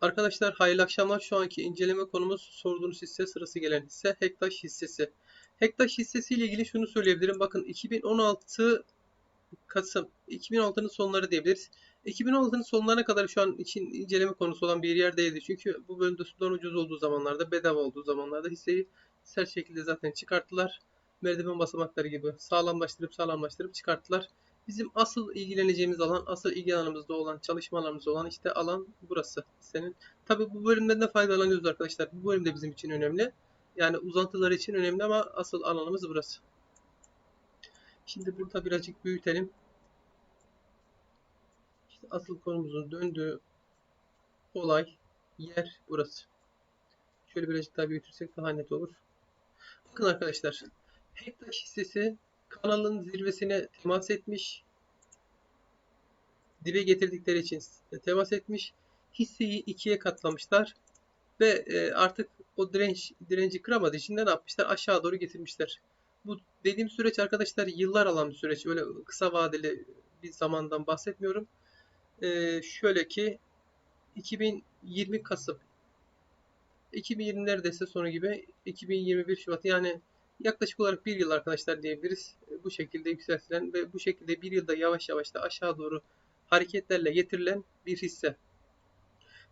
Arkadaşlar hayırlı akşamlar. Şu anki inceleme konumuz sorduğunuz hisse sırası gelen hisse Hektaş hissesi. Hektaş hissesi ile ilgili şunu söyleyebilirim. Bakın 2016 Kasım 2016'nın sonları diyebiliriz. 2016'nın sonlarına kadar şu an için inceleme konusu olan bir yer değildi. Çünkü bu bölümde sudan ucuz olduğu zamanlarda, bedava olduğu zamanlarda hisseyi sert şekilde zaten çıkarttılar. Merdiven basamakları gibi sağlamlaştırıp sağlamlaştırıp çıkarttılar. Bizim asıl ilgileneceğimiz alan, asıl ilgi alanımızda olan, çalışmalarımızda olan işte alan burası. Senin. Tabi bu bölümden de faydalanıyoruz arkadaşlar. Bu bölüm de bizim için önemli. Yani uzantılar için önemli ama asıl alanımız burası. Şimdi burada birazcık büyütelim. İşte asıl konumuzun döndüğü olay, yer burası. Şöyle birazcık daha büyütürsek daha net olur. Bakın arkadaşlar. Hektaş hissesi kanalın zirvesine temas etmiş. Dibe getirdikleri için temas etmiş. Hisseyi ikiye katlamışlar. Ve e, artık o direnç direnci kıramadığı için ne yapmışlar? Aşağı doğru getirmişler. Bu dediğim süreç arkadaşlar yıllar alan bir süreç. Öyle kısa vadeli bir zamandan bahsetmiyorum. E, şöyle ki 2020 Kasım 2020 neredeyse sonu gibi 2021 Şubat yani yaklaşık olarak bir yıl arkadaşlar diyebiliriz. E, Bu şekilde yükseltilen ve bu şekilde bir yılda yavaş yavaş da aşağı doğru hareketlerle getirilen bir hisse.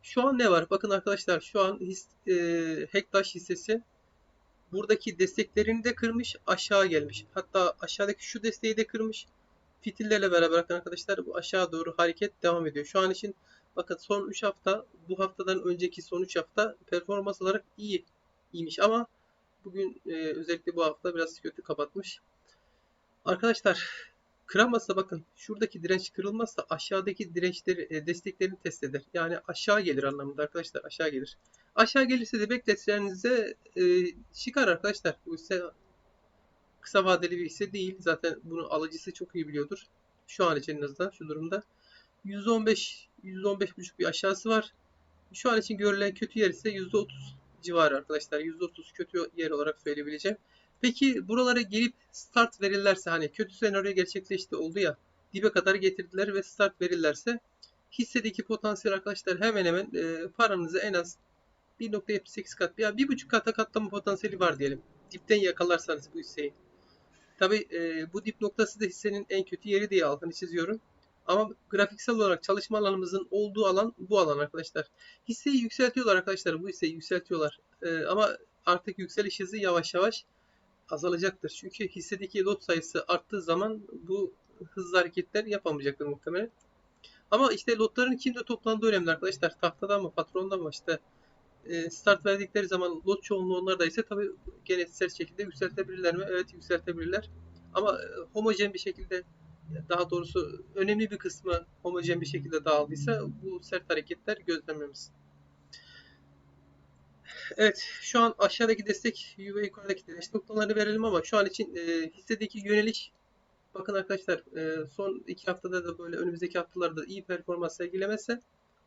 Şu an ne var? Bakın arkadaşlar şu an his, e, Hektaş hissesi buradaki desteklerini de kırmış aşağı gelmiş. Hatta aşağıdaki şu desteği de kırmış. Fitillerle beraber arkadaşlar bu aşağı doğru hareket devam ediyor. Şu an için bakın son 3 hafta bu haftadan önceki son 3 hafta performans olarak iyi iyiymiş ama bugün e, özellikle bu hafta biraz kötü kapatmış. Arkadaşlar kıramazsa bakın şuradaki direnç kırılmazsa aşağıdaki dirençleri e, desteklerini test eder. Yani aşağı gelir anlamında arkadaşlar aşağı gelir. Aşağı gelirse de bekletlerinize e, çıkar arkadaşlar. Bu ise kısa vadeli bir hisse değil. Zaten bunu alıcısı çok iyi biliyordur. Şu an için en azından şu durumda. 115 115.5 bir aşağısı var. Şu an için görülen kötü yer ise %30 civarı arkadaşlar. %30 kötü yer olarak söyleyebileceğim. Peki buralara gelip start verirlerse hani kötü senaryo gerçekleşti oldu ya dibe kadar getirdiler ve start verirlerse hissedeki potansiyel arkadaşlar hemen hemen e, paranızı en az 1.78 kat ya bir buçuk kata katlama potansiyeli var diyelim. Dipten yakalarsanız bu hisseyi. Tabi e, bu dip noktası da hissenin en kötü yeri diye altını çiziyorum. Ama grafiksel olarak çalışma alanımızın olduğu alan bu alan arkadaşlar. Hisseyi yükseltiyorlar arkadaşlar. Bu hisseyi yükseltiyorlar. E, ama artık yükseliş hızı yavaş yavaş azalacaktır. Çünkü hissedeki lot sayısı arttığı zaman bu hızlı hareketler yapamayacaktır muhtemelen. Ama işte lotların kimde toplandığı önemli arkadaşlar. Tahtada mı, patronda mı işte e, start verdikleri zaman lot çoğunluğu onlarda ise tabii gene sert şekilde yükseltebilirler mi? Evet yükseltebilirler. Ama e, homojen bir şekilde daha doğrusu önemli bir kısmı homojen bir şekilde dağıldıysa bu sert hareketler gözlememiz. Evet, şu an aşağıdaki destek ve yukarıdaki destek noktalarını verelim ama şu an için e, hissedeki yöneliş bakın arkadaşlar e, son iki haftada da böyle önümüzdeki haftalarda iyi performans sergilemezse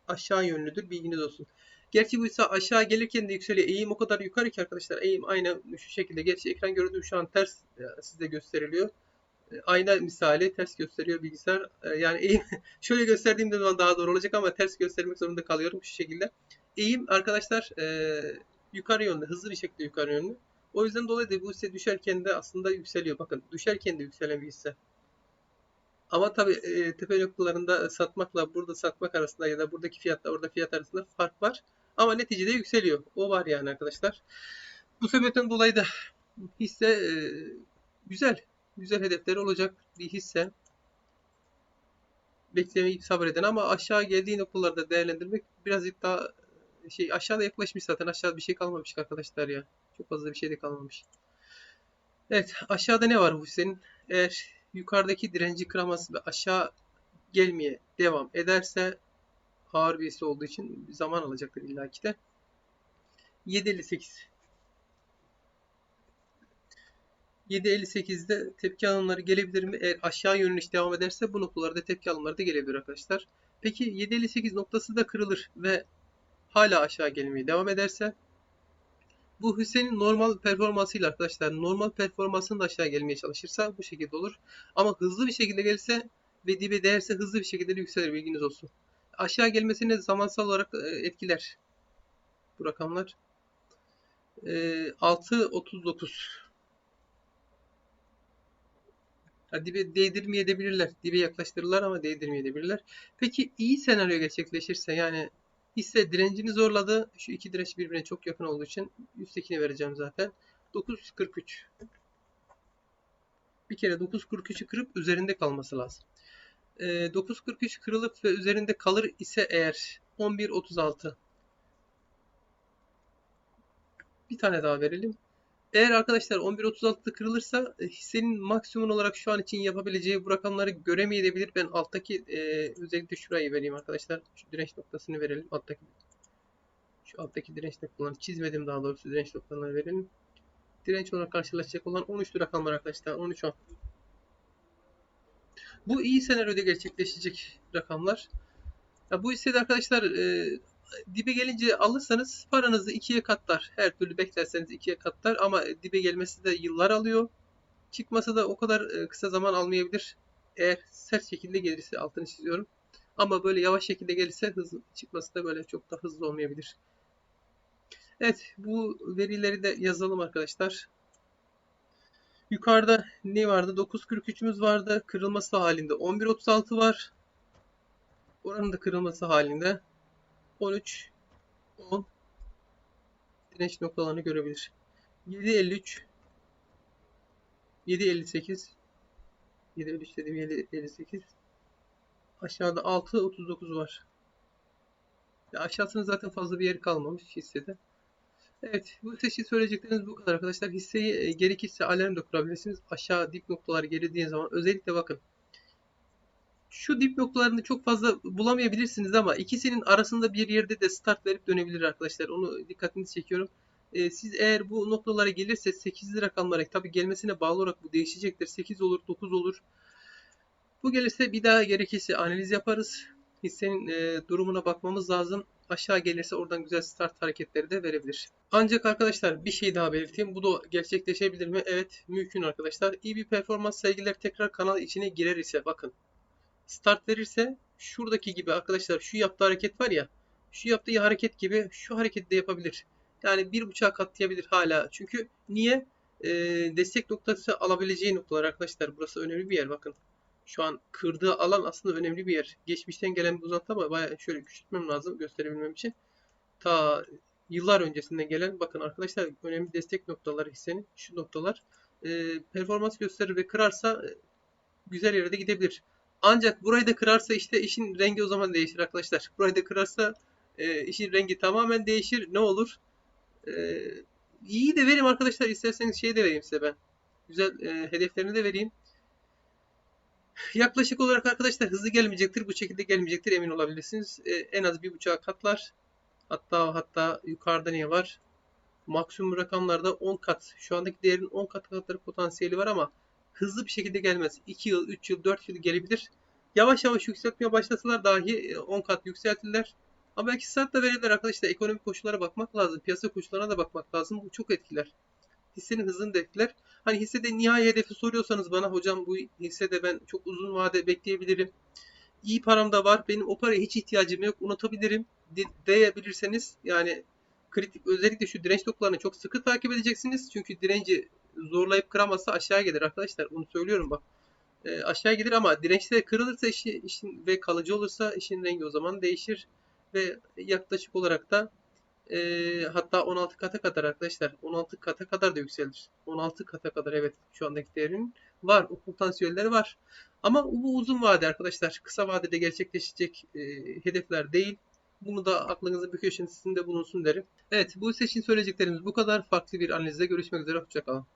aşağı yönlüdür bilginiz olsun. Gerçi bu ise aşağı gelirken de yükseliyor. Eğim o kadar yukarı ki arkadaşlar. Eğim aynı şu şekilde. Gerçi ekran gördüğüm şu an ters e, size gösteriliyor. Ayna misali ters gösteriyor bilgisayar. E, yani eğim şöyle gösterdiğim zaman daha doğru olacak ama ters göstermek zorunda kalıyorum şu şekilde. Eğim arkadaşlar e, yukarı yönlü. Hızlı bir şekilde yukarı yönlü. O yüzden dolayı da bu hisse düşerken de aslında yükseliyor. Bakın düşerken de yükselen bir hisse. Ama tabi e, tepe noktalarında satmakla burada satmak arasında ya da buradaki fiyatla orada fiyat arasında fark var. Ama neticede yükseliyor. O var yani arkadaşlar. Bu sebepten dolayı da hisse e, güzel. Güzel hedefleri olacak bir hisse. Beklemeyi sabreden ama aşağı geldiği noktalarda değerlendirmek birazcık daha şey aşağıda yaklaşmış zaten. Aşağıda bir şey kalmamış arkadaşlar ya. Çok fazla bir şey de kalmamış. Evet aşağıda ne var bu hissenin? Eğer yukarıdaki direnci kıramaz ve aşağı gelmeye devam ederse ağır bir hisse olduğu için zaman alacaktır illaki de. 7.58 7.58'de tepki alımları gelebilir mi? Eğer aşağı yönlü iş devam ederse bu noktalarda tepki alımları da gelebilir arkadaşlar. Peki 7.58 noktası da kırılır ve hala aşağı gelmeye devam ederse bu hissenin normal performansıyla arkadaşlar normal performansının da aşağı gelmeye çalışırsa bu şekilde olur. Ama hızlı bir şekilde gelirse ve dibe değerse hızlı bir şekilde de yükselir bilginiz olsun. aşağı gelmesini zamansal olarak e, etkiler bu rakamlar. E, 6.39 Ha, dibe değdirmeyebilirler. Dibe yaklaştırırlar ama değdirmeyebilirler. Peki iyi senaryo gerçekleşirse yani hisse direncini zorladı. Şu iki direnç birbirine çok yakın olduğu için üsttekini vereceğim zaten. 9.43 bir kere 9.43'ü kırıp üzerinde kalması lazım. E, 9.43 kırılıp ve üzerinde kalır ise eğer 11.36 bir tane daha verelim. Eğer arkadaşlar 11.36'da kırılırsa e, hissenin maksimum olarak şu an için yapabileceği bu rakamları göremeyebilir. Ben alttaki e, özellikle şurayı vereyim arkadaşlar. Şu direnç noktasını verelim. Alttaki şu alttaki direnç noktalarını çizmedim daha doğrusu direnç noktalarını verelim. Direnç olarak karşılaşacak olan 13 rakam var arkadaşlar. 13 10. Bu iyi senaryoda gerçekleşecek rakamlar. Ya bu hissede arkadaşlar e, dibe gelince alırsanız paranızı ikiye katlar. Her türlü beklerseniz ikiye katlar ama dibe gelmesi de yıllar alıyor. Çıkması da o kadar e, kısa zaman almayabilir. Eğer sert şekilde gelirse altını çiziyorum. Ama böyle yavaş şekilde gelirse hızlı çıkması da böyle çok da hızlı olmayabilir. Evet bu verileri de yazalım arkadaşlar. Yukarıda ne vardı? 9.43'ümüz vardı. Kırılması halinde 11.36 var. Oranın da kırılması halinde 13 10 direnç noktalarını görebilir. 7.53 7.58 7.53 dedim 7.58 Aşağıda 6.39 var. Ya aşağısında zaten fazla bir yer kalmamış hissede. Evet, bu seçi söyleyecekleriniz bu kadar arkadaşlar. Hisseyi e, gerekirse alarm da kurabilirsiniz. Aşağı dip noktalar gerildiği zaman özellikle bakın. Şu dip noktalarını çok fazla bulamayabilirsiniz ama ikisinin arasında bir yerde de start verip dönebilir arkadaşlar. Onu dikkatinizi çekiyorum. E, siz eğer bu noktalara gelirse 8'li rakamlara tabi gelmesine bağlı olarak bu değişecektir. 8 olur, 9 olur. Bu gelirse bir daha gerekirse analiz yaparız. Hissenin e, durumuna bakmamız lazım aşağı gelirse oradan güzel start hareketleri de verebilir. Ancak arkadaşlar bir şey daha belirteyim. Bu da gerçekleşebilir mi? Evet mümkün arkadaşlar. İyi bir performans sergiler tekrar kanal içine girer ise bakın. Start verirse şuradaki gibi arkadaşlar şu yaptığı hareket var ya. Şu yaptığı hareket gibi şu hareketi de yapabilir. Yani bir buçuğa katlayabilir hala. Çünkü niye? Ee, destek noktası alabileceği noktalar arkadaşlar. Burası önemli bir yer bakın şu an kırdığı alan aslında önemli bir yer. Geçmişten gelen bir uzantı ama bayağı şöyle küçültmem lazım gösterebilmem için. Ta yıllar öncesinden gelen bakın arkadaşlar önemli destek noktaları hissenin şu noktalar e, performans gösterir ve kırarsa e, güzel yere de gidebilir. Ancak burayı da kırarsa işte işin rengi o zaman değişir arkadaşlar. Burayı da kırarsa e, işin rengi tamamen değişir. Ne olur? E, iyi de vereyim arkadaşlar. isterseniz şey de vereyim size ben. Güzel e, hedeflerini de vereyim. Yaklaşık olarak arkadaşlar hızlı gelmeyecektir. Bu şekilde gelmeyecektir emin olabilirsiniz. E, en az bir buçuğa katlar. Hatta hatta yukarıda ne var? Maksimum rakamlarda 10 kat. Şu andaki değerin 10 kat katları potansiyeli var ama hızlı bir şekilde gelmez. 2 yıl, 3 yıl, 4 yıl gelebilir. Yavaş yavaş yükseltmeye başlasalar dahi 10 kat yükseltirler. Ama belki saat de verirler arkadaşlar. Ekonomik koşullara bakmak lazım. Piyasa koşullarına da bakmak lazım. Bu çok etkiler hissenin hızını da etkiler. Hani hissede nihai hedefi soruyorsanız bana hocam bu hissede ben çok uzun vade bekleyebilirim. İyi param da var. Benim o paraya hiç ihtiyacım yok. Unutabilirim diyebilirseniz yani kritik özellikle şu direnç noktalarını çok sıkı takip edeceksiniz. Çünkü direnci zorlayıp kıramazsa aşağı gelir arkadaşlar. Bunu söylüyorum bak. E, aşağı gelir ama dirençte kırılırsa işi, işin ve kalıcı olursa işin rengi o zaman değişir. Ve yaklaşık olarak da e, hatta 16 kata kadar arkadaşlar 16 kata kadar da yükselir. 16 kata kadar evet şu andaki değerinin var. O potansiyelleri var. Ama bu uzun vade arkadaşlar. Kısa vadede gerçekleşecek e, hedefler değil. Bunu da aklınızın bir köşesinde bulunsun derim. Evet bu seçin söyleyeceklerimiz bu kadar. Farklı bir analizde görüşmek üzere. Hoşçakalın.